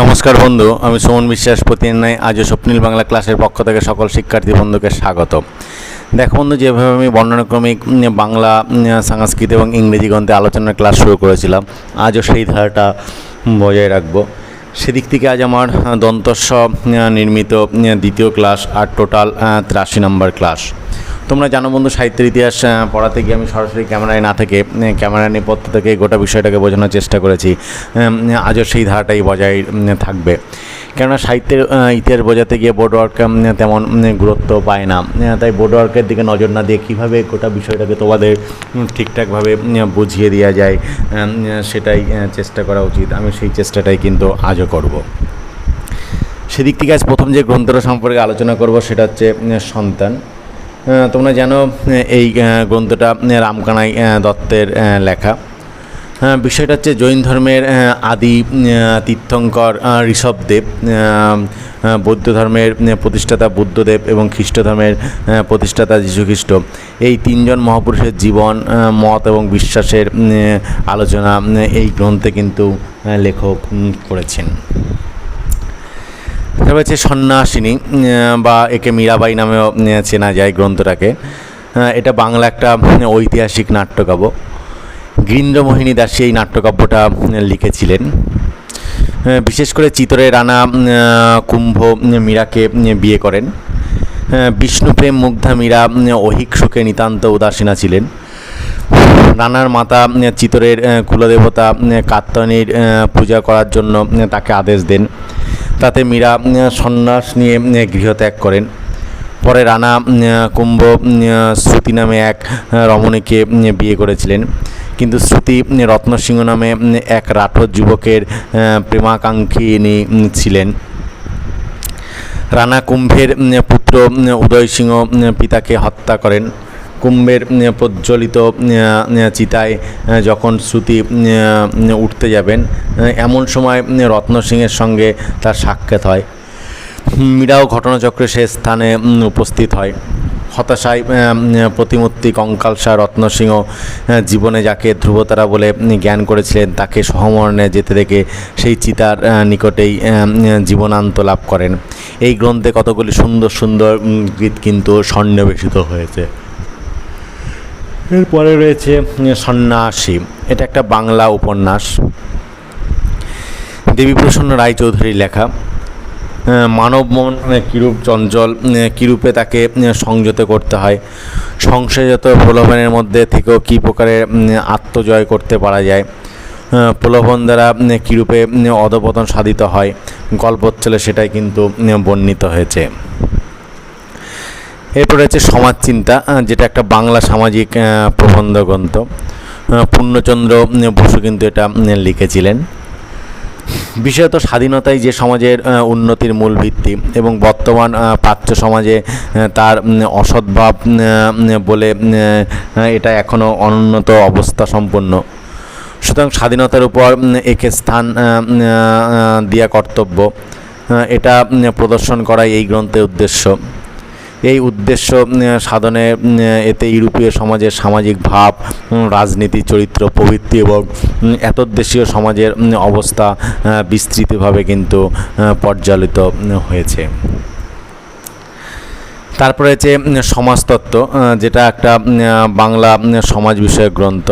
নমস্কার বন্ধু, আমি সুমন বিশ্বাস প্রতিদিনায় আজও স্বপ্নীল বাংলা ক্লাসের পক্ষ থেকে সকল শিক্ষার্থী বন্ধুকে স্বাগত। দেখো বন্ধু, যেভাবে আমি বর্ণনাক্রমিক বাংলা সংস্কৃত এবং ইংরেজি গ্রন্থে আলোচনার ক্লাস শুরু করেছিলাম, আজও সেই ধারাটা বজায় রাখব। সেদিক থেকে আজ আমার দন্তস্ব নির্মিত দ্বিতীয় ক্লাস আর টোটাল তিরাশি নম্বর ক্লাস। তোমরা জানো বন্ধু, সাহিত্যের ইতিহাস পড়াতে গিয়ে আমি সরাসরি ক্যামেরায় না থেকে ক্যামেরা নেপথ্য থেকে গোটা বিষয়টাকে বোঝানোর চেষ্টা করেছি। আজও সেই ধারাটাই বজায় থাকবে। কেননা সাহিত্যের ইতিহাস বোঝাতে গিয়ে বোর্ড ওয়ার্ক তেমন গুরুত্ব পায় না। তাই বোর্ড ওয়ার্কের দিকে নজর না দিয়ে কীভাবে গোটা বিষয়টাকে তোমাদের ঠিকঠাকভাবে বুঝিয়ে দেওয়া যায় সেটাই চেষ্টা করা উচিত। আমি সেই চেষ্টাটাই কিন্তু আজও করব। সেদিক থেকে আজ প্রথম যে গ্রন্থটা সম্পর্কে আলোচনা করব, সেটা হচ্ছে সন্তান। তোমরা জানো এই গ্রন্থটা রামকানাই দত্তের লেখা। হ্যাঁ বিষয়টা হচ্ছে জৈন ধর্মের আদি তীর্থঙ্কর ঋষভদেব বৌদ্ধ ধর্মের প্রতিষ্ঠাতা বুদ্ধদেব এবং খ্রিস্ট ধর্মের প্রতিষ্ঠাতা যীশুখ্রিস্ট। এই তিনজন মহাপুরুষের জীবন মত এবং বিশ্বাসের আলোচনা এই গ্রন্থে কিন্তু লেখক করেছেন। তারপর হচ্ছে সন্ন্যাসিনী বা একে মীরাবাই নামেও চেনা যায় গ্রন্থটাকে। এটা বাংলা একটা ঐতিহাসিক নাট্যকাব্য। গৃন্দ্রমোহিনী দাসী এই নাট্যকাব্যটা লিখেছিলেন। বিশেষ করে চিতরে রানা কুম্ভ মীরাকে বিয়ে করেন। বিষ্ণুপ্রেম মুগ্ধা মীরা অহিক শোকে নিতান্ত উদাসীনা ছিলেন। রানার মাতা চিতরের কুলদেবতা উম, পূজা করার জন্য তাকে আদেশ দেন। তাতে মীরা সন্ন্যাস নিয়ে গৃহত্যাগ করেন। পরে রানা কুম্ভ শ্রুতি নামে এক রমণীকে বিয়ে করেছিলেন। কিন্তু শ্রুতি রত্নসিংহ নামে এক রাঠোর যুবকের আহ, প্রেমাকাঙ্ক্ষিনী ছিলেন। রানা কুম্ভের পুত্র উদয় সিংহ পিতাকে হত্যা করেন। কুম্ভের প্রজ্বলিত চিতায় যখন শ্রুতি উঠতে যাবেন এমন সময় রত্ন সিংহের সঙ্গে তার সাক্ষাৎ হয়। মীরাও ঘটনাচক্রে সে স্থানে উপস্থিত হয়। হতাশায় প্রতিমূর্তি কঙ্কালসা রত্নসিংহ আহ, জীবনে যাকে ধ্রুবতারা বলে জ্ঞান করেছিলেন তাকে সহমরণে যেতে দেখে সেই চিতার নিকটেই জীবনান্ত লাভ করেন। এই গ্রন্থে কতগুলি সুন্দর সুন্দর গীত কিন্তু সন্নিবেশিত হয়েছে। এরপরে রয়েছে সন্ন্যাসী। এটা একটা বাংলা উপন্যাস। দেবীপ্রসন্ন রায়চৌধুরীর লেখা। মানব মন আহ, কিরূপ চঞ্চল কীরূপে তাকে সংযত করতে হয় সংশয়জাত প্রলোভনের মধ্যে থেকেও কী প্রকারে উম, আত্মজয় করতে পারা যায় প্রলোভন দ্বারা কিরূপে অধপতন সাধিত হয় গল্পচ্ছলে সেটাই কিন্তু বর্ণিত হয়েছে। এরপর হচ্ছে সমাজ চিন্তা যেটা একটা বাংলা সামাজিক প্রবন্ধ গ্রন্থ। পূর্ণচন্দ্র বসু কিন্তু এটা লিখেছিলেন। বিশেষত স্বাধীনতাই যে সমাজের উন্নতির মূল ভিত্তি এবং বর্তমান প্রাচ্য সমাজে তার অসদ্ভাব বলে এটা এখনও অনুন্নত অবস্থা সম্পন্ন। সুতরাং স্বাধীনতার উপর একে স্থান দেওয়া কর্তব্য। এটা প্রদর্শন করাই এই গ্রন্থের উদ্দেশ্য। এই উদ্দেশ্য সাধনে এতে ইউরোপীয় সমাজের সামাজিক ভাব রাজনীতি, চরিত্র প্রভৃতি এবং এতদ্দেশীয় সমাজের অবস্থা বিস্তৃতভাবে কিন্তু পর্যালিত হয়েছে। তারপরে হচ্ছে সমাজতত্ত্ব যেটা একটা বাংলা সমাজ বিষয়ক গ্রন্থ।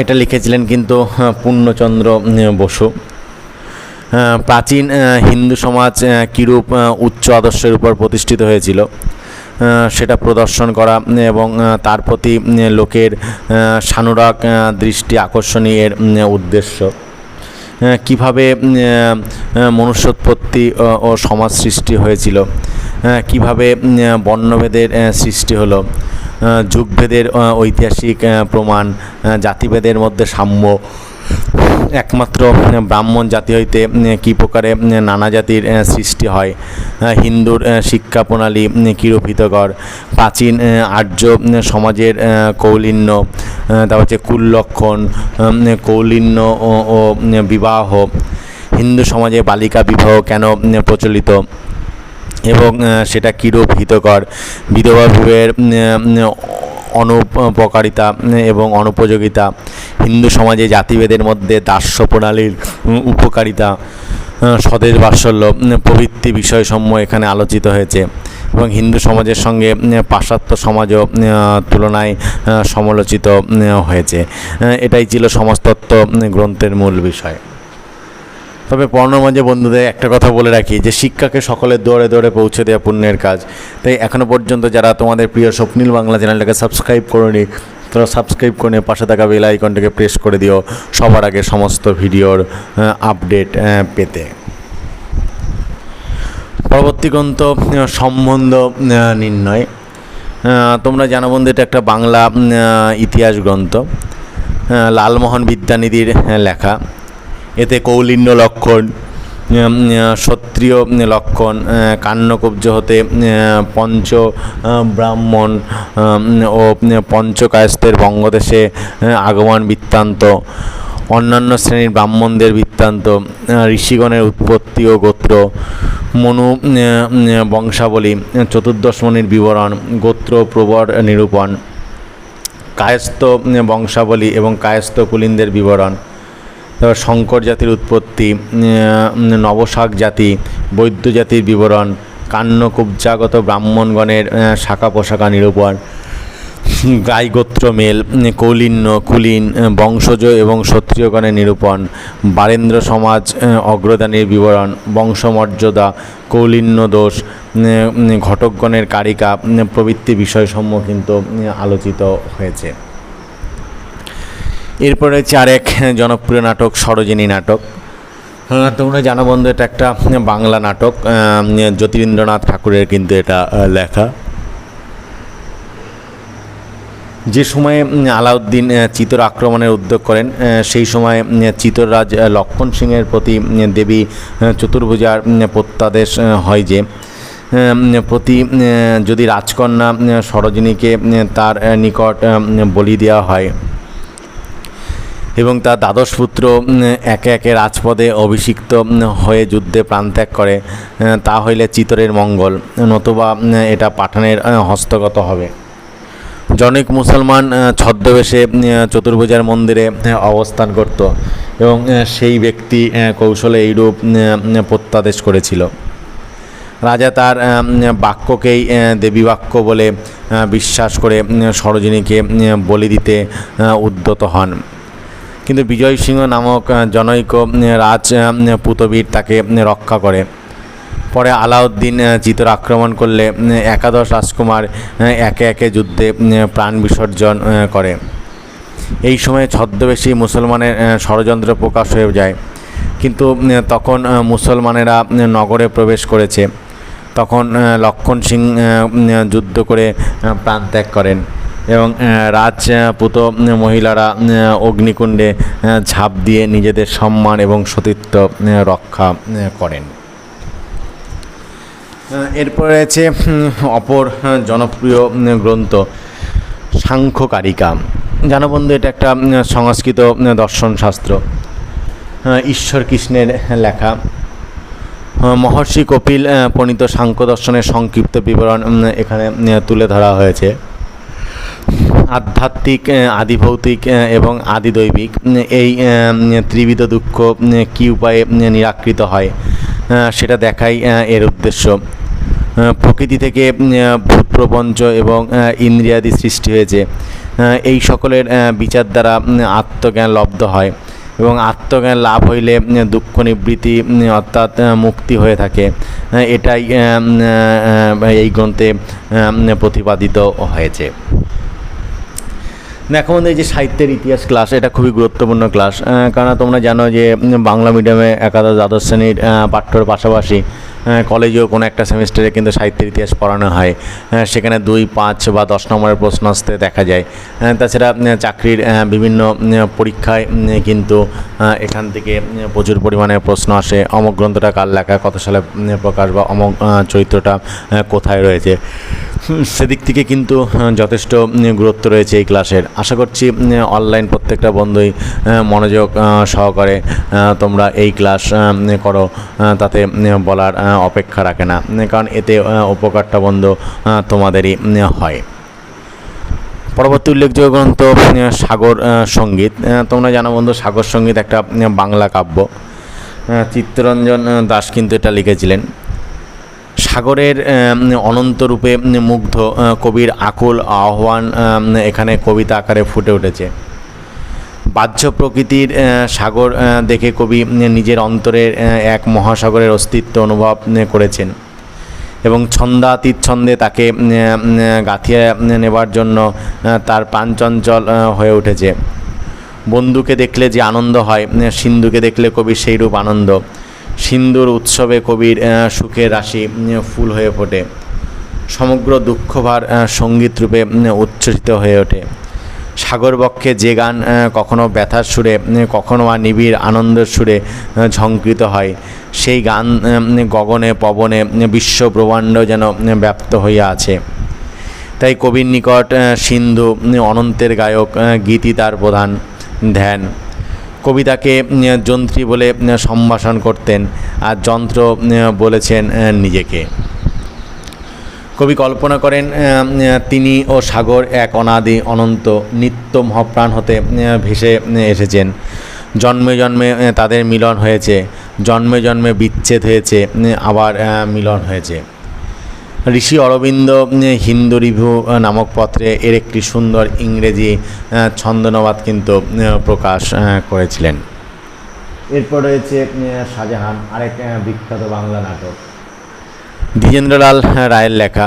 এটা লিখেছিলেন কিন্তু পূর্ণচন্দ্র বসু। প্রাচীন হিন্দু সমাজ কিরূপ উচ্চ আদর্শের উপর প্রতিষ্ঠিত হয়েছিল। সেটা প্রদর্শন করা এবং তার প্রতি লোকের সানুরাগ দৃষ্টি আকর্ষণীয়ের উদ্দেশ্য। কীভাবে মনুষ্যোৎপত্তি, ও সমাজ সৃষ্টি হয়েছিল। কীভাবে বর্ণভেদের সৃষ্টি হলো। যুগভেদের ঐতিহাসিক প্রমাণ জাতিভেদের মধ্যে সাম্য একমাত্র ব্রাহ্মণ জাতি হইতে কী প্রকারে নানা জাতির সৃষ্টি হয়। হিন্দুর শিক্ষা প্রণালী উম, কিরূপ হিতকর প্রাচীন আর্য সমাজের কৌলিন্য তারপর হচ্ছে কুললক্ষণ কৌলিন্য ও বিবাহ। হিন্দু সমাজে বালিকা বিবাহ কেন প্রচলিত? এবং সেটা কীরূপ হিতকর বিধবা বিবাহের অনুপকারিতা এবং অনুপযোগিতা। হিন্দু সমাজে জাতিভেদের মধ্যে দাস্য প্রণালীর উপকারিতা, স্বদেশ বাৎসল্য প্রভৃতি বিষয়সমূহ এখানে আলোচিত হয়েছে। এবং হিন্দু সমাজের সঙ্গে পাশ্চাত্য সমাজও, তুলনায়, সমালোচিত হয়েছে। এটাই ছিল সমাজতত্ত্ব গ্রন্থের মূল বিষয়। তবে পড়ানোর মাঝে বন্ধুদের একটা কথা বলে রাখি, যে শিক্ষাকে সকলের দৌড়ে দৌড়ে পৌঁছে দেওয়া পুণ্যের কাজ। তাই এখনও পর্যন্ত যারা তোমাদের প্রিয় স্বপ্নীল বাংলা চ্যানেলটাকে সাবস্ক্রাইব করনি, তারা সাবস্ক্রাইব করে নিয়ে পাশে থাকা বেল আইকনটাকে প্রেস করে দিও সবার আগে সমস্ত ভিডিওর আপডেট পেতে। পরবর্তী গ্রন্থ, সম্বন্ধ নির্ণয়। তোমরা জানো বন্ধু, এটা একটা বাংলা ইতিহাস গ্রন্থ। লালমোহন বিদ্যানিধির লেখা। এতে কৌলিন্য লক্ষণ উম, লক্ষণ কান্নকুব্জ হতে পঞ্চ ব্রাহ্মণ ও উম, পঞ্চকায়স্থের বঙ্গদেশে আগমন বৃত্তান্ত। অন্যান্য শ্রেণির ব্রাহ্মণদের বৃত্তান্ত ঋষিগণের উৎপত্তি ও গোত্র মনু বংশাবলী চতুর্দশ মণির বিবরণ গোত্র প্রবর নিরূপণ। কায়স্থ বংশাবলী এবং কায়স্থ কুলিনদের বিবরণ। তারপর শঙ্কর জাতির উৎপত্তি নবশাক জাতি, বৈদ্য জাতির বিবরণ কান্নকুব্জাগত ব্রাহ্মণগণের শাখা পোশাকা নিরূপণ গাই গোত্র মেল, কৌলিন্য, কুলীন, বংশজ এবং ক্ষত্রিয়গণের নিরূপণ, বারেন্দ্র সমাজ অগ্রদানের বিবরণ, বংশমর্যাদা, কৌলিন্য দোষ ঘটকগণের কারিকা প্রবৃত্তি বিষয়সমূহ কিন্তু আলোচিত হয়েছে। এরপরে হচ্ছে আরেক জনপ্রিয় নাটক সরোজিনী নাটক। হ্যাঁ, তোমরা জানো বন্ধু এটা একটা বাংলা নাটক। জ্যোতিরিন্দ্রনাথ ঠাকুরের কিন্তু এটা লেখা। যে সময়ে আলাউদ্দিন চিতর আক্রমণের উদ্যোগ করেন সেই সময় চিতররাজ লক্ষণ সিংয়ের প্রতি দেবী চতুর্ভুজার প্রত্যাদেশ হয় যে প্রতি যদি রাজকন্যা সরোজিনীকে তার নিকট বলি দেওয়া হয়। এবং তার দ্বাদশ পুত্র একে একে রাজপদে অভিষিক্ত হয়ে যুদ্ধে প্রাণত্যাগ করে তা হইলে চিতরের মঙ্গল, নতুবা এটা পাঠানের হস্তগত হবে। জনৈক মুসলমান ছদ্মবেশে চতুর্ভুজার মন্দিরে অবস্থান করত এবং সেই ব্যক্তি কৌশলে এইরূপ প্রত্যাদেশ করেছিল। রাজা তার বাক্যকেই দেবী বাক্য বলে বিশ্বাস করে সরোজিনীকে বলি দিতে উদ্যত হন। কিন্তু বিজয় সিংহ নামক জনৈক রাজ পুতবীর তাকে রক্ষা করে। পরে আলাউদ্দিন চিতর আক্রমণ করলে একাদশ রাজকুমার একে একে যুদ্ধে প্রাণ বিসর্জন করে। এই সময় ছদ্মবেশী মুসলমানের ষড়যন্ত্র প্রকাশ হয়ে যায়। কিন্তু তখন মুসলমানেরা নগরে প্রবেশ করেছে। তখন লক্ষণ সিং যুদ্ধ করে প্রাণ ত্যাগ করেন। এবং রাজপুত মহিলারা অগ্নিকুণ্ডে ঝাঁপ দিয়ে নিজেদের সম্মান এবং সতীত্ব রক্ষা করেন। এরপর রয়েছে অপর জনপ্রিয় গ্রন্থ সাংখ্যকারিকা। জানো বন্ধু এটা একটা সংস্কৃত উম, দর্শন শাস্ত্র আহ, ঈশ্বর কৃষ্ণের লেখা। মহর্ষি কপিল প্রণীত সাংখ্য দর্শনের সংক্ষিপ্ত বিবরণ এখানে তুলে ধরা হয়েছে। আধ্যাত্মিক আদিভৌতিক এবং আদিদৈবিক এই ত্রিবিধ দুঃখ কী উপায়ে নিরাকৃত হয় সেটা দেখাই এর উদ্দেশ্য। প্রকৃতি থেকে ভূত প্রপঞ্চ এবং ইন্দ্রিয়াদি সৃষ্টি হয়েছে। এই সকলের বিচার দ্বারা আত্মজ্ঞান লব্ধ হয় এবং আত্মজ্ঞান লাভ হইলে দুঃখ নিবৃত্তি অর্থাৎ মুক্তি হয়ে থাকে। এটাই এই গ্রন্থে প্রতিপাদিত হয়েছে। দেখো আমাদের যে সাহিত্যের ইতিহাস ক্লাস এটা খুবই গুরুত্বপূর্ণ ক্লাস কারণ তোমরা জানো যে বাংলা মিডিয়ামে একাদশ, দ্বাদশ শ্রেণির পাঠ্যর পাশাপাশি কলেজেও কোনো একটা সেমিস্টারে কিন্তু সাহিত্যের ইতিহাস পড়ানো হয়। সেখানে দুই, পাঁচ বা দশ নম্বরের প্রশ্ন আসতে দেখা যায়। তাছাড়া চাকরির বিভিন্ন পরীক্ষায় কিন্তু এখান থেকে প্রচুর পরিমাণে প্রশ্ন আসে। অমক গ্রন্থটা কার লেখা, কত সালে প্রকাশ বা অমক চরিত্রটা কোথায় রয়েছে? সেদিক থেকে কিন্তু যথেষ্ট গুরুত্ব রয়েছে এই ক্লাসের। আশা করছি অনলাইন প্রত্যেকটা বন্ধুই মনোযোগ সহকারে তোমরা এই ক্লাস করো তাতে বলার অপেক্ষা রাখে না কারণ এতে উপকারটা বন্ধ তোমাদেরই হয়। পরবর্তী উল্লেখযোগ্য গ্রন্থ সাগর সংগীত। তোমরা জানো বন্ধু সাগর সংগীত একটা বাংলা কাব্য। চিত্তরঞ্জন দাস কিন্তু এটা লিখেছিলেন। সাগরের আম, অনন্ত রূপে উম, মুগ্ধ কবির আকুল আহ্বান এখানে কবিতা আকারে ফুটে উঠেছে। বাহ্য প্রকৃতির সাগর দেখে কবি নিজের অন্তরের এক মহাসাগরের অস্তিত্ব অনুভব করেছেন। এবং ছন্দাতীত ছন্দে তাকে গাঁথিয়ে নেবার জন্য তার প্রাণচঞ্চল হয়ে উঠেছে। বন্ধুকে দেখলে যে আনন্দ হয় সিন্ধুকে দেখলে কবির সেইরূপ আনন্দ। সিন্ধুর উৎসবে কবির সুখের রাশি ফুল হয়ে ফোটে। সমগ্র দুঃখভার সংগীত রূপে উচ্ছ্বসিত হয়ে ওঠে। সাগরবক্ষে যে গান কখনো ব্যথার সুরে কখনো বা নিবিড় আনন্দের সুরে ঝঙ্কৃত হয় সেই গান গগনে পবনে উম, বিশ্ব ব্রহ্মাণ্ড যেন ব্যাপ্ত হইয়া আছে। তাই কবির নিকট সিন্ধু অনন্তের গায়ক গীতি তার প্রধান ধ্যান। কবিতাকে যন্ত্রী বলে সম্ভাষণ করতেন আর যন্ত্র বলেছেন নিজেকে। কবি কল্পনা করেন তিনি ও সাগর এক অনাদি অনন্ত নিত্য মহাপ্রাণ হতে ভেসে এসেছেন। জন্মে জন্মে তাদের মিলন হয়েছে। জন্মে জন্মে বিচ্ছেদ হয়েছে আবার মিলন হয়েছে। ঋষি অরবিন্দ হিন্দু রিভিউ নামক পত্রে এর একটি সুন্দর ইংরেজি ছন্দনবাদ কিন্তু প্রকাশ করেছিলেন। এরপর রয়েছে শাহজাহান আরেক বিখ্যাত বাংলা নাটক। দ্বিজেন্দ্রলাল রায়ের লেখা।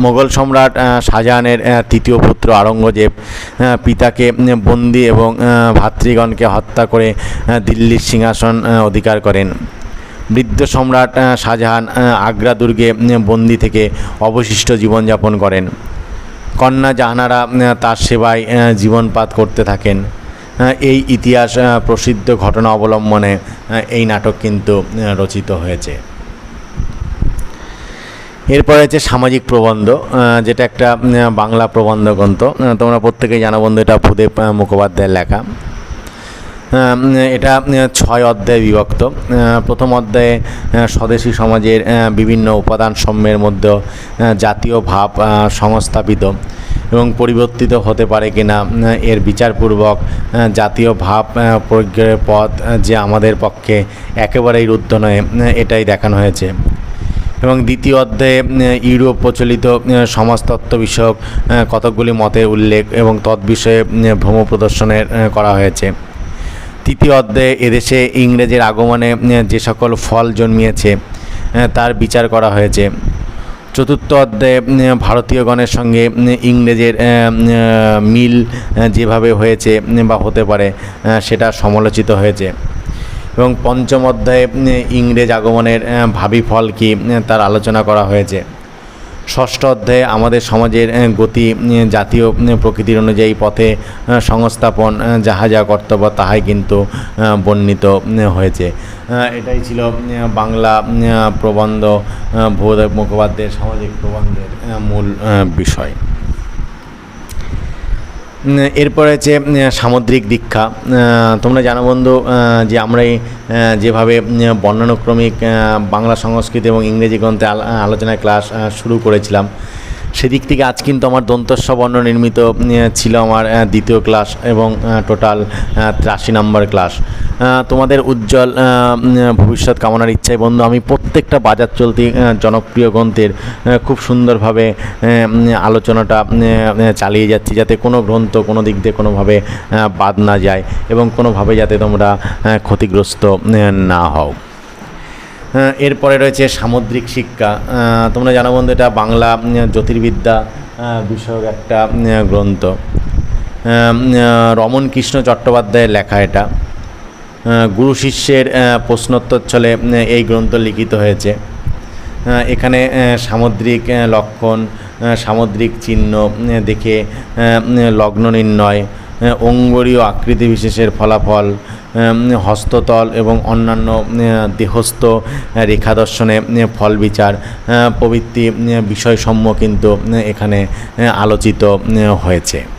মোগল সম্রাট শাহজাহানের তৃতীয় পুত্র আওরঙ্গজেব আহ, পিতাকে বন্দি এবং ভাতৃগণকে হত্যা করে দিল্লির সিংহাসন অধিকার করেন। বৃদ্ধ সম্রাট শাহজাহান আগ্রা দুর্গে বন্দি থেকে অবশিষ্ট জীবনযাপন করেন। কন্যা জাহানারা তার সেবায় জীবনপাত করতে থাকেন। এই ইতিহাস প্রসিদ্ধ ঘটনা অবলম্বনে এই নাটক কিন্তু রচিত হয়েছে। এরপরে হচ্ছে সামাজিক প্রবন্ধ যেটা একটা বাংলা প্রবন্ধ গ্রন্থ। তোমরা প্রত্যেকেই জানো বন্ধু, এটা ভূদেব মুখোপাধ্যায়ের লেখা। এটা ছয় অধ্যায়ে বিভক্ত। প্রথম অধ্যায়ে স্বদেশী সমাজের বিভিন্ন উপাদান সমূহের মধ্যে জাতীয় ভাব সংস্থাপিত এবং পরিবর্তিত হতে পারে কিনা এর বিচারপূর্বক জাতীয় ভাব প্রজ্ঞের পথ যে আমাদের পক্ষে একেবারেই রুদ্ধ নয় এটাই দেখানো হয়েছে। এবং দ্বিতীয় অধ্যায়ে ইউরোপ প্রচলিত সমাজতত্ত্ব বিষয়ক কতকগুলি মতের উল্লেখ এবং তৎবিষয়ে উম, ভ্রম প্রদর্শনের করা হয়েছে। তৃতীয় অধ্যায়ে এদেশে ইংরেজের আগমনে যে সকল ফল জন্মিয়েছে তার বিচার করা হয়েছে। চতুর্থ অধ্যায়ে ভারতীয়গণের সঙ্গে ইংরেজের মিল যেভাবে হয়েছে বা হতে পারে সেটা সমালোচিত হয়েছে। এবং পঞ্চম অধ্যায়ে ইংরেজ আগমনের ভাবি ফল কী তার আলোচনা করা হয়েছে। ষষ্ঠ অধ্যায়ে, আমাদের সমাজের গতি জাতীয় প্রকৃতির অনুযায়ী পথে সংস্থাপন যাহা যা কর্তব্য তাহাই কিন্তু বর্ণিত হয়েছে। এটাই ছিল বাংলা প্রবন্ধ ভূদেব মুখোপাধ্যায়ের সামাজিক প্রবন্ধের মূল বিষয়। এরপর হচ্ছে সামুদ্রিক দীক্ষা। তোমরা জানো বন্ধু যে আমরা যেভাবে বর্ণানুক্রমিক বাংলা সংস্কৃত এবং ইংরেজি গ্রন্থে আলোচনা ক্লাস শুরু করেছিলাম। সেদিক থেকে আজ কিন্তু আমার দন্তস্ব বর্ণ নির্মিত ছিল আমার দ্বিতীয় ক্লাস এবং টোটাল ত্রাশি নম্বর ক্লাস। তোমাদের উজ্জ্বল ভবিষ্যৎ কামনার ইচ্ছায় বন্ধু, আমি প্রত্যেকটা বাজার চলতি জনপ্রিয় গ্রন্থের খুব সুন্দরভাবে আলোচনাটা চালিয়ে যাচ্ছি যাতে কোনো গ্রন্থ কোনো দিক দিয়ে কোনোভাবে বাদ না যায় এবং কোনোভাবে যাতে তোমরা ক্ষতিগ্রস্ত না হও। এরপরে রয়েছে সামুদ্রিক শিক্ষা। তোমরা জানো বন্ধু, এটা বাংলা জ্যোতির্বিদ্যা বিষয়ক একটা গ্রন্থ। রমণ কৃষ্ণ চট্টোপাধ্যায়ের লেখা এটা। গুরু শিষ্যের প্রশ্নোত্তর ছলে এই গ্রন্থ লিখিত হয়েছে। এখানে সামুদ্রিক লক্ষণ সামুদ্রিক চিহ্ন দেখে লগ্ন নির্ণয় অঙ্গরীয় আকৃতি বিশেষের ফলাফল হস্ততল এবং অন্যান্য দেহস্থ রেখাদর্শনে রেখা দর্শনে ফল বিচার প্রভৃতি উম, বিষয়সমূহ কিন্তু এখানে আলোচিত হয়েছে।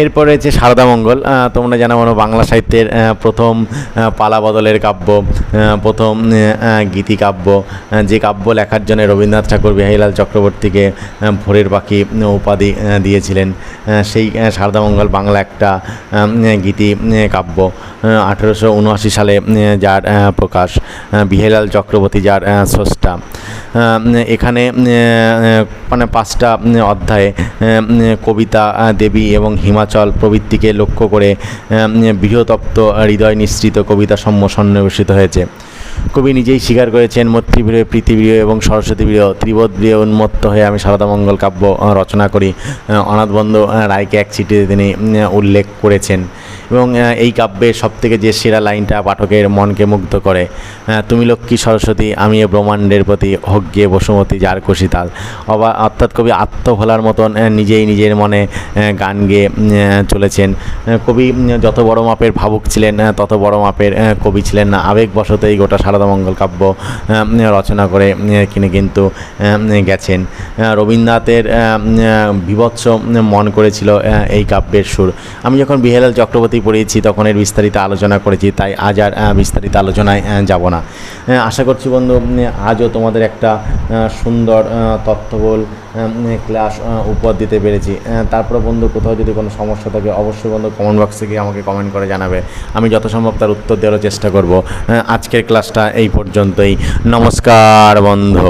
এরপরে সারদা মঙ্গল তোমরা জানো মনে বাংলা সাহিত্যের প্রথম পালা বদলের কাব্য প্রথম গীতি কাব্য যে কাব্য লেখার জন্য রবীন্দ্রনাথ ঠাকুর বিহারীলাল চক্রবর্তীকে ভোরের পাখি উপাধি দিয়েছিলেন। সেই মঙ্গল বাংলা একটা গীতি কাব্য আঠেরোশো উনআশি সালে যার প্রকাশ বিহারীলাল চক্রবর্তী যার স্রষ্টা। এখানে মানে পাঁচটা অধ্যায়ে কবিতা দেবী এবং হিমাচল প্রভৃতিকে লক্ষ্য করে বৃহতপ্ত হৃদয় নিঃসৃত কবিতা সম্ম সন্নিবেশিত হয়েছে। কবি নিজেই স্বীকার করেছেন মৈত্রীবীর প্রীতিবীর এবং সরস্বতীবীর ত্রিবোধপ্রিয় উন্মত্ত হয়ে আমি সারদামঙ্গল কাব্য রচনা করি। অনাথবন্ধ রায়কে এক চিঠিতে তিনি উল্লেখ করেছেন। এবং এই কাব্যের সবথেকে যে সেরা লাইনটা পাঠকের মনকে মুগ্ধ করে তুমি লক্ষ্মী সরস্বতী, আমি এ ব্রহ্মাণ্ডের প্রতি গিয়ে বসুমতী যার খুশি তাল। অবা, অর্থাৎ কবি আত্মভোলার মতন নিজেই নিজের মনে গান গেয়ে চলেছেন। কবি যত বড় মাপের ভাবুক ছিলেন তত বড় মাপের কবি ছিলেন না। আবেগবশত এই গোটা সারদামঙ্গল কাব্য রচনা করে কিনে কিন্তু গেছেন। রবীন্দ্রনাথের বিভৎস মন করেছিল এই কাব্যের সুর। আমি যখন বিহেলাল চক্রবর্তী পড়িয়েছি, তখন এর বিস্তারিত আলোচনা করেছি, তাই আজ আর বিস্তারিত আলোচনায় যাব না। আশা করছি বন্ধু আজও তোমাদের একটা সুন্দর তথ্যবল ক্লাস উপহার দিতে পেরেছি। তারপরে বন্ধু, কোথাও যদি কোনো সমস্যা থাকে, অবশ্যই বন্ধু কমেন্ট বক্সে গিয়ে আমাকে কমেন্ট করে জানাবে। আমি যত সম্ভব তার উত্তর দেওয়ার চেষ্টা করব। আজকের ক্লাসটা এই পর্যন্তই। নমস্কার, বন্ধু।